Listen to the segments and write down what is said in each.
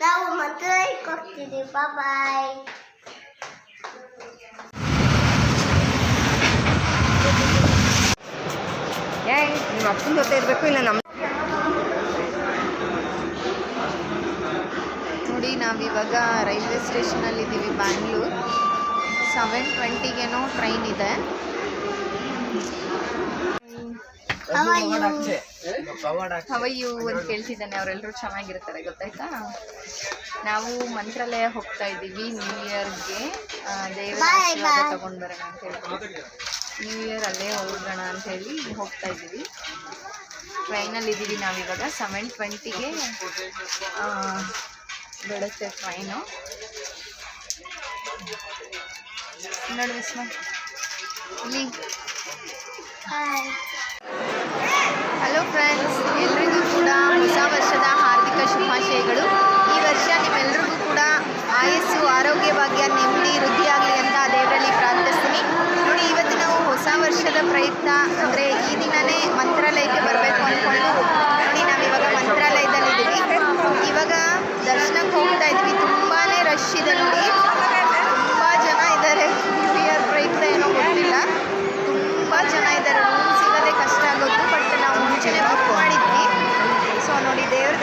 ನಾವು ಮತ್ತೆ ಹೋಗ್ತಿದ್ದೀವಿ ಬಾಯ್ ಏಯ್, ನಿಮ್ಮ ಅಪ್ಪನ ಜೊತೆ ಇರಬೇಕು ಇಲ್ಲ ನಮ್ಮ ನೋಡಿ ನಾವಿವಾಗ ರೈಲ್ವೆ ಸ್ಟೇಷನಲ್ಲಿ ಇದ್ದೀವಿ ಬ್ಯಾಂಗ್ಳೂರ್ ಸೆವೆನ್ ಟ್ವೆಂಟಿಗೇನೋ ಟ್ರೈನ್ ಇದೆ. ಹವ ಯು ಅಂತ ಕೇಳ್ತಿದ್ದಾನೆ ಅವರೆಲ್ಲರೂ ಚೆನ್ನಾಗಿರ್ತಾರೆ ಗೊತ್ತಾಯ್ತಾ? ನಾವು ಮಂತ್ರಾಲಯ ಹೋಗ್ತಾ ಇದ್ದೀವಿ ನ್ಯೂ ಇಯರ್ಗೆ ದೇವರ ತಗೊಂಡು ಆಶೀರ್ವಾದ bye. ತಗೊಂಡ್ ಬರೋಣ ಅಂತ ಹೇಳ್ತೀವಿ ನ್ಯೂ ಇಯರ್ ಅಲ್ಲೇ ಹೋಗೋಣ ಅಂತ ಹೇಳಿ ಹೋಗ್ತಾ ಇದ್ದೀವಿ. ಟ್ರೈನಲ್ಲಿ ಇದ್ದೀವಿ ನಾವಿವಾಗ ಸೆವೆನ್ ಟ್ವೆಂಟಿಗೆ ಬಿಡುತ್ತೆ ಟ್ರೈನು ನೋಡಿ ವಿಸ್ಮ ಇಲ್ಲಿ. ಹಾಯ್ ಹಲೋ ಫ್ರೆಂಡ್ಸ್ ಎಲ್ರಿಗೂ ಕೂಡ ಹೊಸ ವರ್ಷದ ಹಾರ್ದಿಕ ಶುಭಾಶಯಗಳು. ಈ ವರ್ಷ ನಿಮ್ಮೆಲ್ರಿಗೂ ಕೂಡ ಆಯಸ್ಸು ಆರೋಗ್ಯ ಭಾಗ್ಯ ನೆಮ್ಮದಿ ವೃದ್ಧಿಯಾಗಲಿ ಅಂತ ದೇವರಲ್ಲಿ ಪ್ರಾರ್ಥಿಸ್ತೀನಿ. ನೋಡಿ ಇವತ್ತು ನಾವು ಹೊಸ ವರ್ಷದ ಪ್ರಯತ್ನ ಅಂದರೆ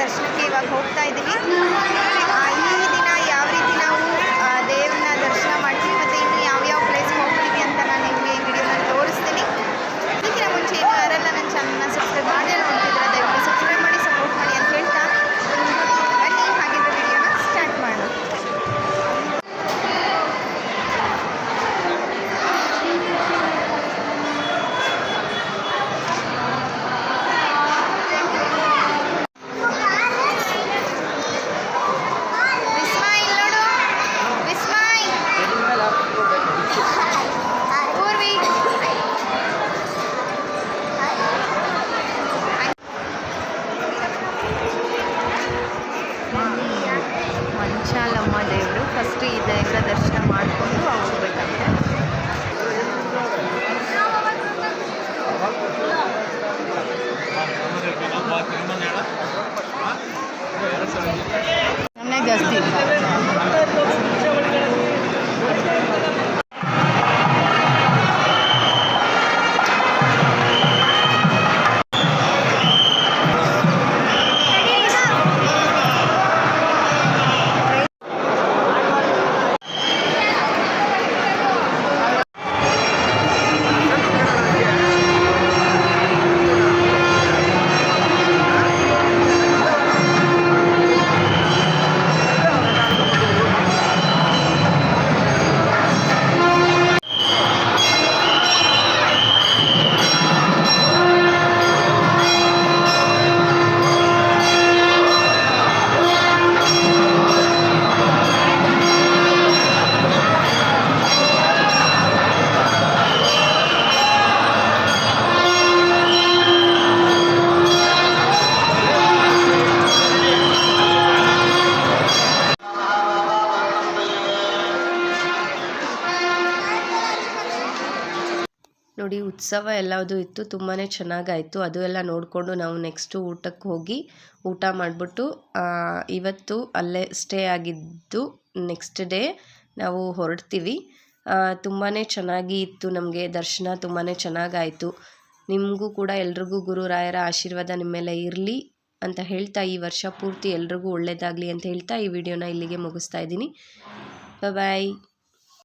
ನೋಡಿ ದೇವ್ರ ದರ್ಶನಕ್ಕೆ ಇವಾಗ ಹೋಗ್ತಾ ಮಂಚಾಲಮ್ಮ ದೇವರು ಫಸ್ಟ್ ಈ ದೇವರ ದರ್ಶನ ಮಾಡಿಕೊಂಡು ಹೋಗ್ಬೇಕಂತೆ ಜಾಸ್ತಿ. ನೋಡಿ ಉತ್ಸವ ಎಲ್ಲದು ಇತ್ತು ತುಂಬಾ ಚೆನ್ನಾಗಾಯಿತು. ಅದು ಎಲ್ಲ ನೋಡಿಕೊಂಡು ನಾವು ನೆಕ್ಸ್ಟು ಊಟಕ್ಕೆ ಹೋಗಿ ಊಟ ಮಾಡಿಬಿಟ್ಟು ಇವತ್ತು ಅಲ್ಲೇ ಸ್ಟೇ ಆಗಿದ್ದು ನೆಕ್ಸ್ಟ್ ಡೇ ನಾವು ಹೊರಡ್ತೀವಿ. ತುಂಬಾ ಚೆನ್ನಾಗಿ ಇತ್ತು ನಮಗೆ ದರ್ಶನ ತುಂಬಾ ಚೆನ್ನಾಗಾಯಿತು. ನಿಮಗೂ ಕೂಡ ಎಲ್ರಿಗೂ ಗುರುರಾಯರ ಆಶೀರ್ವಾದ ನಿಮ್ಮ ಮೇಲೆ ಇರಲಿ ಅಂತ ಹೇಳ್ತಾ ಈ ವರ್ಷ ಪೂರ್ತಿ ಎಲ್ರಿಗೂ ಒಳ್ಳೆಯದಾಗಲಿ ಅಂತ ಹೇಳ್ತಾ ಈ ವಿಡಿಯೋನ ಇಲ್ಲಿಗೆ ಮುಗಿಸ್ತಾ ಇದ್ದೀನಿ. ಬಾಯ್